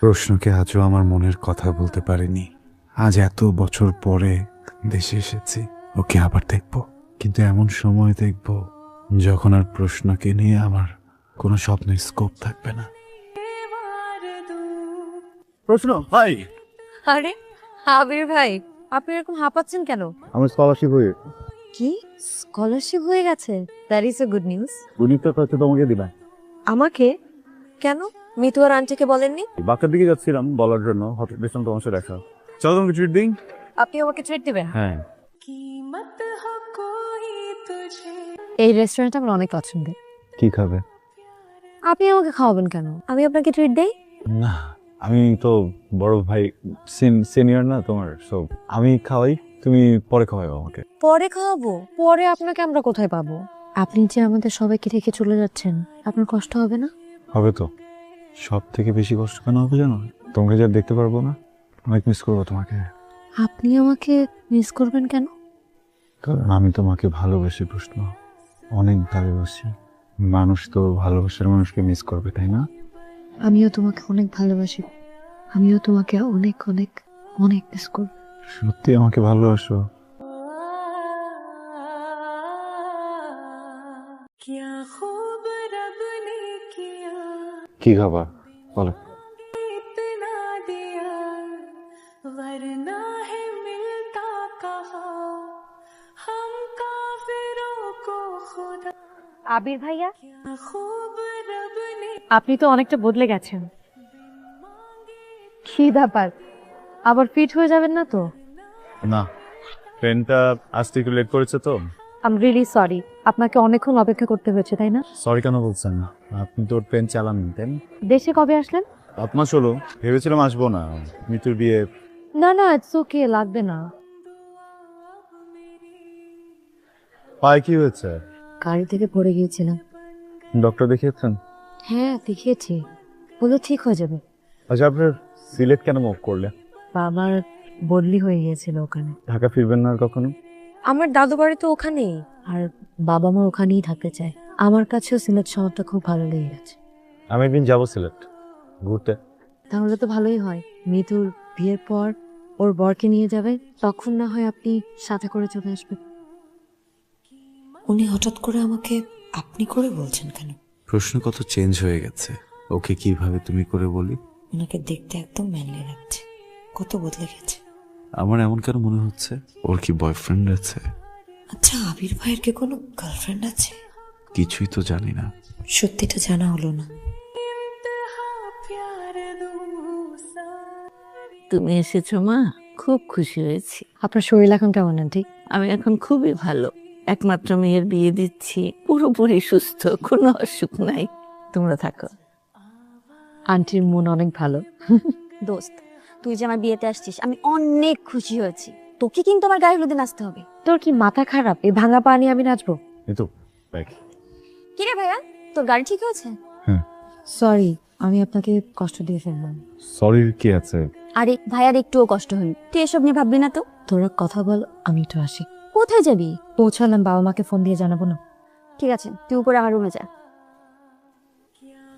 প্রশ্নকে আজও আমার মনের কথা বলতে পারিনি। আজ এত বছর পরে দেশে এসেছি ওকে আবার দেখব। কিন্তু এমন সময় দেখব যখন আর প্রশ্নকে নিয়ে আমার কোনো স্বপ্নের স্কোপ থাকবে না। প্রশ্ন ভাই! আরে আবির ভাই আপনি এরকম হাঁপাচ্ছেন কেন? আমার স্কলারশিপ হয়ে কি? স্কলারশিপ হয়ে গেছে? That is a good news গণিতটা হচ্ছে তোমাকে দিবা। আমাকে? কেন? মিতু আর আন্টিকে বলেননি? বাঁকার দিকে যাচ্ছিলাম বলার জন্য। হঠাৎ দেখলাম তোমার সাথে দেখা। চলো তোমাকে ট্রিট দিন আপনি আমাকে ট্রিট দিবেন? হ্যাঁ। এই রেস্টুরেন্ট আমার অনেক পছন্দের। কি খাবে? আপনি আমাকে খাওয়াবেন কেন? আমি আপনাকে ট্রিট দেই? না আমি তো বড় ভাই সিনিয়র না তোমার সো আমি খাওয়াই তুমি পরে খাওয়াই আমাকে। পরে খাওয়াবো? পরে আপনাকে আমরা কোথায় পাবো? আপনি যে আমাদের সবাইকে রেখে চলে যাচ্ছেন আপনার কষ্ট হবে না? হবে তো। সব থেকে বেশি কষ্ট কেন হবে জানো? তোমাকে যা দেখতে পারব না। অনেক মিস করব তোমাকে। আপনি আমাকে মিস করবেন কেন? কারণ আমি তোমাকে ভালোবাসি প্রশ্ন। অনেক ভালোবাসি। মানুষ তো ভালোবাসার মানুষকে মিস করবে তাই না? আমিও তোমাকে অনেক ভালোবাসি। আমিও তোমাকে অনেক অনেক অনেক মিস করব। সত্যি আমাকে ভালোবাসো? কি খাবা? বলো। আবির ভাইয়া আপনি তো অনেকটা বদলে গেছেন। কি ব্যাপার? আবার ফিট হয়ে যাবেন না তো? না ট্রেনটা আজ একটু লেট করেছে তো। আম রিয়েলি সরি আপনাকে অনেকক্ষণ অপেক্ষা করতে হয়েছে তাই না? সরি কেন বলছেন? আপনি তো ট্রেন চালান তাই না? দেশে কবে আসলেন? সাত মাস হলো। ভেবেছিলাম আসব না। মিতুর বিয়ে। না না ইটস ওকে লাগবে না। পায়ে কি হয়েছে? গাড়ি থেকে পড়ে গিয়েছিলাম। ডক্টর দেখিয়েছেন? হ্যাঁ দেখিয়েছি। বলে ঠিক হয়ে যাবে। আচ্ছা আপনার সিলেট কেন মুভ করলেন? বাবার বদলি হয়ে গিয়েছিল ওখানে। ঢাকা ফিরবেন না আর কখনো? আমার দাদু বাড়ি তো ওখানেই। আর বাবা মা ওখানেই থাকতে চায়। আমার কাছেও সিলেট শহরটা খুব ভালো লেগে গেছে। আমি একদিন যাব সিলেট ঘুরতে। তাহলে তো ভালোই হয়। মিতুর বিয়ের পর ওর বরকে নিয়ে যাবে তখন না হয় আপনি সাথে করে চলে আসবেন। উনি হঠাৎ করে আমাকে আপনি করে বলছেন কেন? প্রশ্ন কত চেঞ্জ হয়ে গেছে। ওকে কীভাবে তুমি করে বলি? ওনাকে দেখতে একদম ম্যানলি লাগছে। কত বদলে গেছে। আমার এমন কেন মনে হচ্ছে? ওর কি বয়ফ্রেন্ড আছে? আচ্ছা আবির ভাইয়ের কি কোনো গার্লফ্রেন্ড আছে? কিছুই তো জানি না। সত্যিটা জানা হলো না। তুমি এসেছ মা। খুব খুশি হয়েছি। আপনার শরীর এখন কেমন আন্টি? আমি এখন খুবই ভালো। একমাত্র মেয়ের বিয়ে দিচ্ছি। পুরোপুরি সুস্থ কোনো অসুখ নাই। তোমরা থাকো। আন্টির মন অনেক ভালো। দোস্ত তুই যে আমার বিয়েতে আসছিস আমি অনেক খুশি হয়েছি। তোকে কিন্তু আমার গায়ে হলুদে নাচতে হবে। তোর কি মাথা খারাপ? এই ভাঙা পা নিয়ে আমি নাচবো? ব্যাগ কি রে ভাইয়া তোর গাড়ি ঠিক হয়েছে? সরি আমি আপনাকে কষ্ট দিয়ে ফেললাম। সরির কি আছে? আরে ভাইয়ার একটুও কষ্ট হয়নি। তুই এসব নিয়ে ভাববি না তো। তোরা কথা বল আমি একটু আসি। কোথায় যাবি? পৌঁছালাম বাবা মাকে ফোন দিয়ে জানাব না। ঠিক আছে তুই উপরে আমার রুমে যা।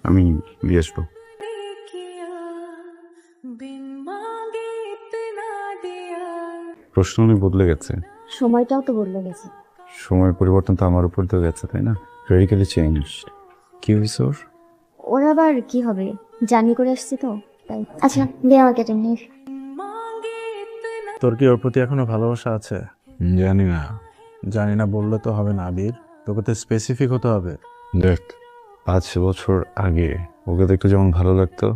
আমি দিয়ে আসব। প্রশ্ন অনেক বদলে গেছে। সময়টাও তো বদলে গেছে। সময়ের পরিবর্তন তো আমার উপর তো গেছে তাই না? রেডিক্যালি চেঞ্জ কি হয়েছে ওর? আবার কি হবে? জানি করে আসছি তো তাই। আচ্ছা দে আমাকে টেনে তোর কি ওর প্রতি এখনও ভালোবাসা আছে? জানি না। জানি না বললে তো হবে না আবির। তোকে তো স্পেসিফিক হতে হবে। দেখ পাঁচ বছর আগে ওকে দেখতে যেমন ভালো লাগতো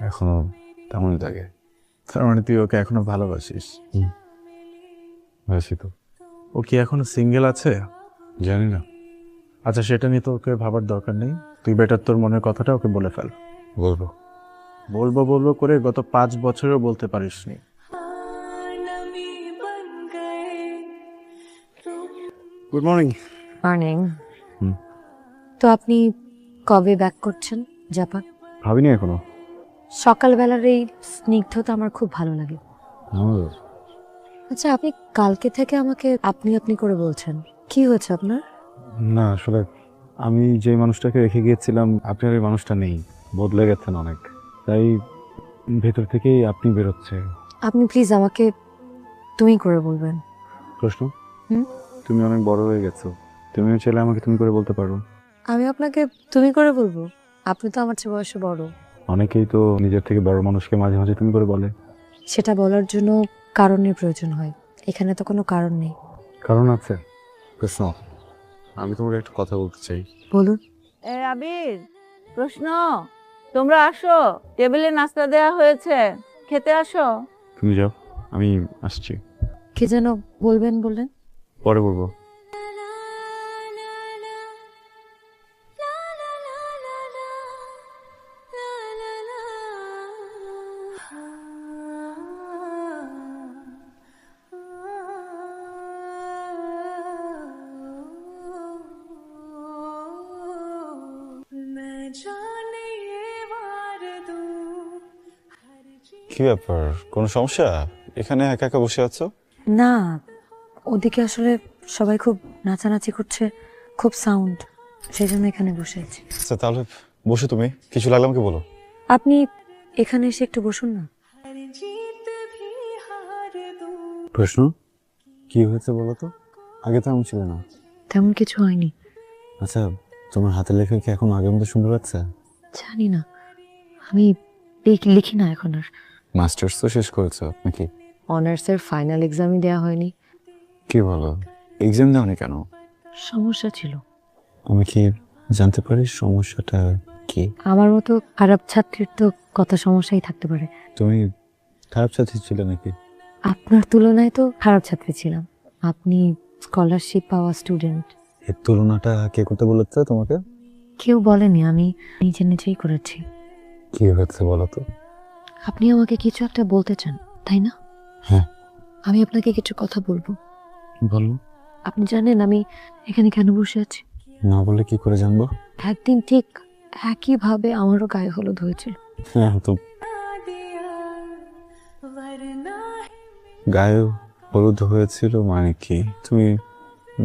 এখনও তেমনই লাগে। তার মানে তুই ওকে এখনও ভালোবাসিস? হয়েছি তো। ও কি এখনও সিঙ্গেল আছে? জানি না। আচ্ছা সেটা নিয়ে তো ওকে ভাবার দরকার নেই। তুই বেটার তোর মনের কথাটা ওকে বলে ফেল। বলব। বলব বলব করে গত পাঁচ বছরেও বলতে পারিস নি গুড মর্নিং মর্নিং তো আপনি কবে ব্যাক করছেন জাপান ভাবিনি এখনও। সকালবেলার এই স্নিগ্ধতা আমার খুব ভালো লাগে। আমারও। আচ্ছা আপনি কালকে থেকে আমাকে আপনি আপনি করে বলছেন। কি হয়েছে আপনার? না আসলে আমি যে মানুষটাকে রেখে গিয়েছিলাম আপনার ওই মানুষটা নেই বদলে গেছেন অনেক। তাই ভেতর থেকেই আপনি বেরোচ্ছে। আপনি প্লিজ আমাকে তুমি করে বলবেন। প্রশ্ন? হুম? তুমি অনেক বড় হয়ে গেছো। তুমিও চাইলে আমাকে তুমি করে বলতে পারো। আমি আপনাকে তুমি করে বলব? আপনি তো আমার চেয়ে বয়সে বড়। অনেকেই তো নিজের থেকে বড় মানুষকে মাঝে মাঝে তুমি করে বলে। সেটা বলার জন্য কারণের প্রয়োজন হয়। এখানে তো কোনো কারণ নেই। কারণ আছে? প্রশ্ন। আমি তোমাকে একটা কথা বলতে চাই। বলুন। এ আবির প্রশ্ন। তোমরা আসো। টেবিলে নাস্তা দেয়া হয়েছে। খেতে আসো। তুমি যাও। আমি আসছি। কে যেন বলবেন বললেন। পরে বলব। কি ব্যাপার? কোনো সমস্যা? এখানে একা একা বসে আছো? না ওদিকে আসলে সবাই খুব নাচানাচি করছে খুব সাউন্ড সেই জন্য এখানে বসে আছি। আচ্ছা তাহলে বসে তুমি কিছু লাগলাম কি বলো। আপনি এখানে এসে একটু বসুন না। প্রশ্ন কি হয়েছে বলো তো? আগে তো এমন ছিল না। তেমন কিছু হয়নি। আচ্ছা তোমার হাতের লেখা কি এখন আগের মতো সুন্দর লাগছে? জানি না। আমি লিখি না এখন আর। মাস্টার্স তো শেষ করেছ নাকি? অনার্সের ফাইনাল এক্সামই দেওয়া হয়নি। কি বলো? এক্সাম দাওনি কেন? সমস্যা ছিল। আমি কি জানতে পারি সমস্যাটা কি? আমার মতো খারাপ ছাত্রীর তো কত সমস্যাই থাকতে পারে। তুমি খারাপ ছাত্রী ছিল নাকি? আপনার তুলনায় তো খারাপ ছাত্রী ছিলাম। আপনি স্কলারশিপ পাওয়া স্টুডেন্ট এর তুলনাটা কে করতে বলেছে তোমাকে? কেউ বলেনি আমি নিজে নিজেই করেছি। কি হয়েছে বলো তো? আপনি আমাকে কিছু একটা বলতে চান তাই না? হ্যাঁ। আমি আপনাকে কিছু কথা বলব। বলুন আপনি জানেন আমি এখানে কেন বসে আছি? না বলে কি করে জানব? একদিন ঠিক একইভাবে আমারও গায়ে হলুদ হয়েছে হ্যাঁ তো গায়ে হলুদ হয়েছিল মানে কি? তুমি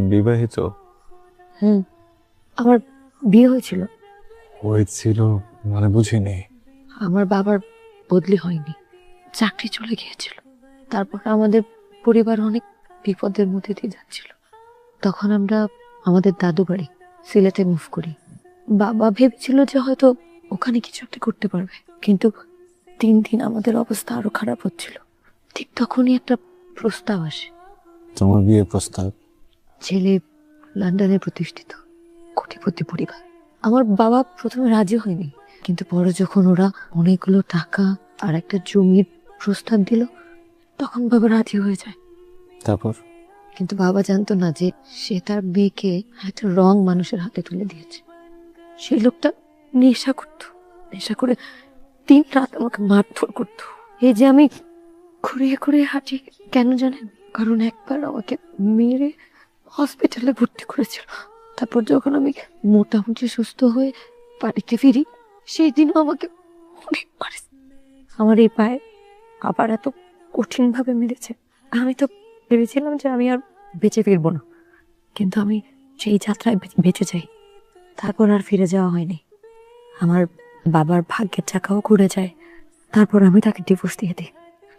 বিবাহিত? হুম আমার বিয়ে হয়েছিল। হয়েছিল মানে বুঝিনি। আমার বাবার বদলি হয়নি। চাকরি চলে গিয়েছিল। তারপর আমাদের পরিবার অনেক বিপদের মধ্যে দিয়ে যাচ্ছিল। তখন আমরা আমাদের দাদু বাড়ি সিলেটে মুভ করি। বাবা ভেবেছিল যে হয়তো ওখানে কিছু একটা করতে পারবে। কিন্তু দিন দিন আমাদের অবস্থা আরও খারাপ হচ্ছিল। ঠিক তখনই একটা প্রস্তাব আসে। তোমার বিয়ের প্রস্তাব? ছেলে লন্ডনে প্রতিষ্ঠিত কোটিপতি পরিবার। আমার বাবা প্রথমে রাজি হয়নি। কিন্তু পরে যখন ওরা অনেকগুলো টাকা আর একটা জমির প্রস্তাব দিল তখন বাবা রাজি হয়ে যায়। তারপর? কিন্তু বাবা জানতো না যে সে তার মেয়েকে একটা রং মানুষের হাতে তুলে দিয়েছে। সেই লোকটা নেশা করতো নেশা করে দিন রাত আমাকে মারধর করতো। এই যে আমি ঘুরিয়ে ঘুরিয়ে হাঁটি কেন জানেন? কারণ একবার আমাকে মেরে হসপিটালে ভর্তি করেছিল। তারপর যখন আমি মোটামুটি সুস্থ হয়ে বাড়িতে ফিরি সেই দিনও আমাকে অনেক মারেছে। আমার এই পায়ে আবার এত কঠিনভাবে মেরেছে। আমি তো ভেবেছিলাম যে আমি আর বেঁচে ফিরবো না। কিন্তু আমি সেই যাত্রায় বেঁচে যাই। তারপর আর ফিরে যাওয়া হয়নি। আমার বাবার ভাগ্যের চাকাও ঘুরে যায়। তারপর আমি তাকে ডিভোর্স দিয়ে দিই।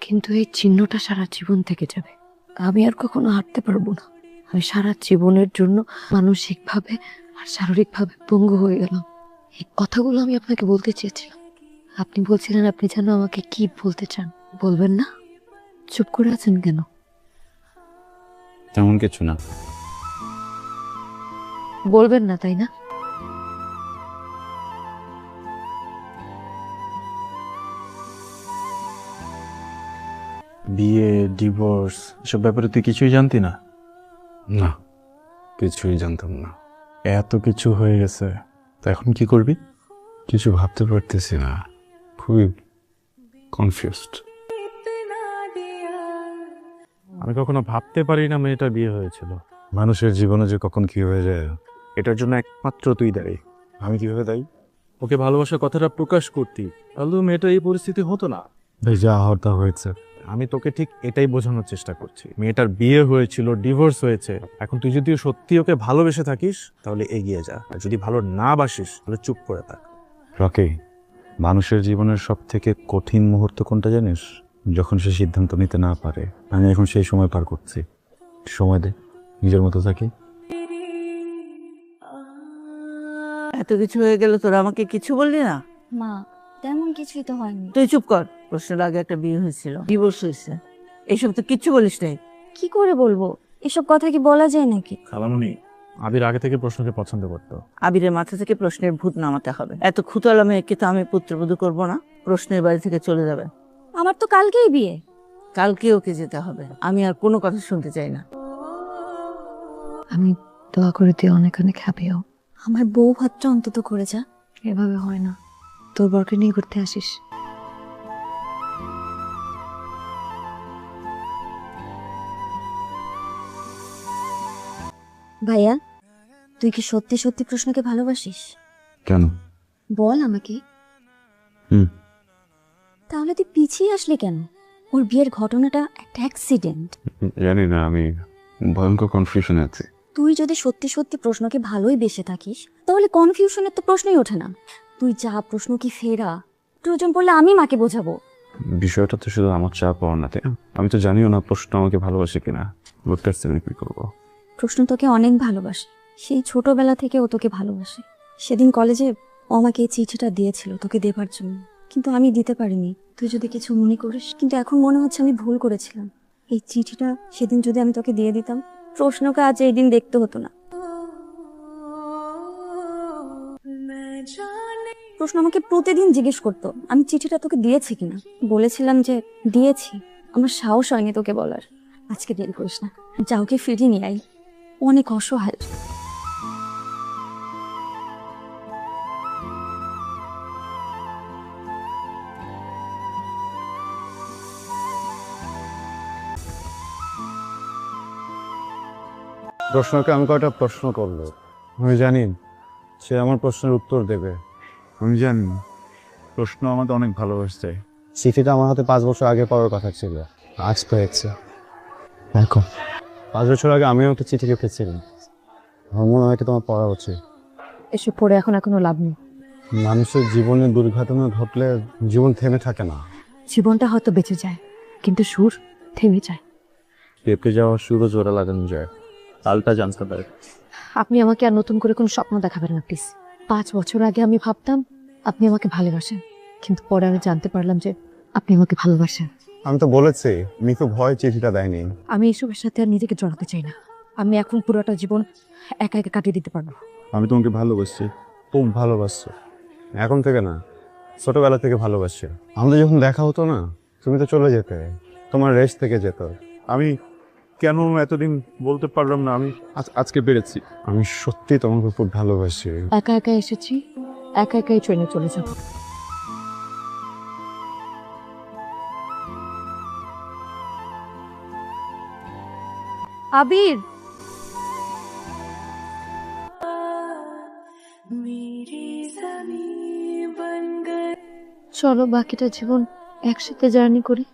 কিন্তু এই চিহ্নটা সারা জীবন থেকে যাবে। আমি আর কখনো হাঁটতে পারব না। আমি সারা জীবনের জন্য মানসিকভাবে আর শারীরিকভাবে পঙ্গু হয়ে গেলাম। এই কথাগুলো আমি আপনাকে বলতে চেয়েছিলাম। আপনি বলছিলেন আপনি যেন আমাকে কি বলতে চান বলবেন না? চুপ করে আছেন কেন? তেমন কিছু না। বলবেন না তাই না? বিয়ে ডিভোর্স এসব ব্যাপারে তুই কিছুই জানতি না? না কিছুই জানতাম না। এত কিছু হয়ে গেছে। তা এখন কি করবি? কিছু ভাবতে পারতেছি না। খুবই কনফিউজড আমি কখনো ভাবতে পারি না মেয়েটা বিয়ে হয়েছিল। মানুষের জীবনে যে কখন কি হয়ে যায় এটার জন্য একমাত্র তুই দাঁড়ি আমি কীভাবে দায়ী? ওকে ভালোবাসার কথাটা প্রকাশ করতি। তাহলে মেয়েটা এই পরিস্থিতি হতো না। ভাই যা হওয়ার তা হয়েছে। আমি তোকে ঠিক এটাই বোঝানোর চেষ্টা করছি। মেয়েটার বিয়ে হয়েছিল ডিভোর্স হয়েছে। এখন তুই যদি সত্যি ওকে ভালোবেসে থাকিস তাহলে এগিয়ে যা। আর যদি ভালো না বাসিস তাহলে চুপ করে থাক। রকি মানুষের জীবনের সব থেকে কঠিন মুহূর্ত কোনটা জানিস? যখন সে সিদ্ধান্ত নিতে না পারে। আমি এখন সেই সময় পার করছি। সময় দে। নিজের মতো থাকি। এত কিছু হয়ে গেল তোরা আমাকে কিছু বললি না? মা তেমন কিছুই তো হয়নি। তুই চুপ কর প্রশ্নের আগে একটা বিয়ে হয়েছিল। ডিভোর্স হয়েছে। এইসব তো কিচ্ছু বলিস নাই। কি করে বলব? এসব কথা কি বলা যায় নাকি? খালামুনি আবির আগে থেকে প্রশ্নকে পছন্দ করতো। আবিরের মাথা থেকে প্রশ্নের ভূত নামাতে হবে। এত খুতলা মেয়েকে তো আমি পুত্রবধূ করব না। প্রশ্নের বাড়ি থেকে চলে যাবে। আমার তো কালকেই বিয়ে। কালকে ওকে যেতে হবে। আমি আর কোনো কথা শুনতে চাই না। আমি দোয়া করে তুই অনেক অনেক হ্যাপি হও। আমার বউ ভাতটা অন্তত করে যা। এভাবে হয় না। তোর বরকে নিয়ে ঘুরতে আসিস। ভাইয়া তুই কি সত্যি সত্যি প্রশ্নকে ভালোবাসিস? কেন? বল আমাকে। হুম। তাহলে তুই পিছিয়ে আসলি কেন? ওর বিয়ের ঘটনাটা একটা অ্যাক্সিডেন্ট জানি না আমি ভয়ঙ্কর কনফিউশনে আছি। তুই যদি সত্যি সত্যি প্রশ্নকে ভালোই বেসে থাকিস তাহলে কনফিউশনের তো প্রশ্নই ওঠে না। তুই যা প্রশ্ন কি ফেরা? প্রয়োজন পড়লে আমি মাকে বোঝাবো। বিষয়টা তো শুধু আমার চাপ পাওয়া না? আমি তো জানিও না প্রশ্ন আমাকে ভালোবাসে কিনা। বুঝতে পারছি না কি করব? প্রশ্ন তোকে অনেক ভালোবাসে। সেই ছোটবেলা থেকে ও তোকে ভালোবাসে। সেদিন কলেজে ও আমাকে এই চিঠিটা দিয়েছিল তোকে দেবার জন্য। কিন্তু আমি দিতে পারিনি। তুই যদি কিছু মনে করিস কিন্তু এখন মনে হচ্ছে আমি ভুল করেছিলাম। এই চিঠিটা সেদিন যদি আমি তোকে দিয়ে দিতাম প্রশ্নকে আজ এই দিন দেখতে হতো না। প্রশ্ন আমাকে প্রতিদিন জিজ্ঞেস করতো, আমি চিঠিটা তোকে দিয়েছি কিনা? বলেছিলাম যে, দিয়েছি, আমার সাহস হয়নি তোকে বলার। আজকে দেরি করিস না। যা ওকে ফিরিয়ে নিয়ে আই অনেক অসহায়। প্রশ্নকে আমি কয়টা প্রশ্ন করল। আমি জানি সে আমার প্রশ্নের উত্তর দেবে। আমি জানি। প্রশ্ন আমাকে অনেক ভালোবাসছে চিঠিটা আমার হাতে পাঁচ বছর আগে পাওয়ার কথা ছিল। আজ পেয়েছে। এখন পাঁচ বছর আগে আমিও একটা চিঠি লিখেছিলাম। আমার মনে হয় এটা তোমার পড়া উচিত। এসব পড়ে এখন এখনও লাভ নেই। মানুষের জীবনে দুর্ঘটনা ঘটলে জীবন থেমে থাকে না। জীবনটা হয়তো বেঁচে যায় কিন্তু সুর থেমে যায়। পেঁপে যাওয়া শুরু জোড়া লাগানো যায়। তালটা জানতে পারে। আপনি আমাকে আর নতুন করে কোনো স্বপ্ন দেখাবেন না প্লিজ। পাঁচ বছর আগে আমি ভাবতাম আপনি আমাকে ভালোবাসেন কিন্তু পরে আমি জানতে পারলাম যে আপনি আমাকে ভালোবাসেন। আমি তো বলেছি মিতু ভয় চিঠিটা দেয়নি। আমি এসবের সাথে আর নিজেকে জড়াতে চাই না। আমি এখন পুরোটা জীবন একা একা কাটিয়ে দিতে পারব। আমি তোমাকে ভালোবাসি খুব ভালোবাসছো। এখন থেকে না ছোটবেলা থেকে ভালোবাসি। আমাদের যখন দেখা হতো না তুমি তো চলে যেতে তোমার রেস্ট থেকে যেত। আমি কেন এতদিন বলতে পারলাম না? আমি আজকে পেরেছি আমি সত্যি তোমাকে খুব ভালোবাসি। একা একা এসেছি? একা একাই ট্রেনে চলে যাব। আবির! চলো বাকিটা জীবন একসাথে জার্নি করি।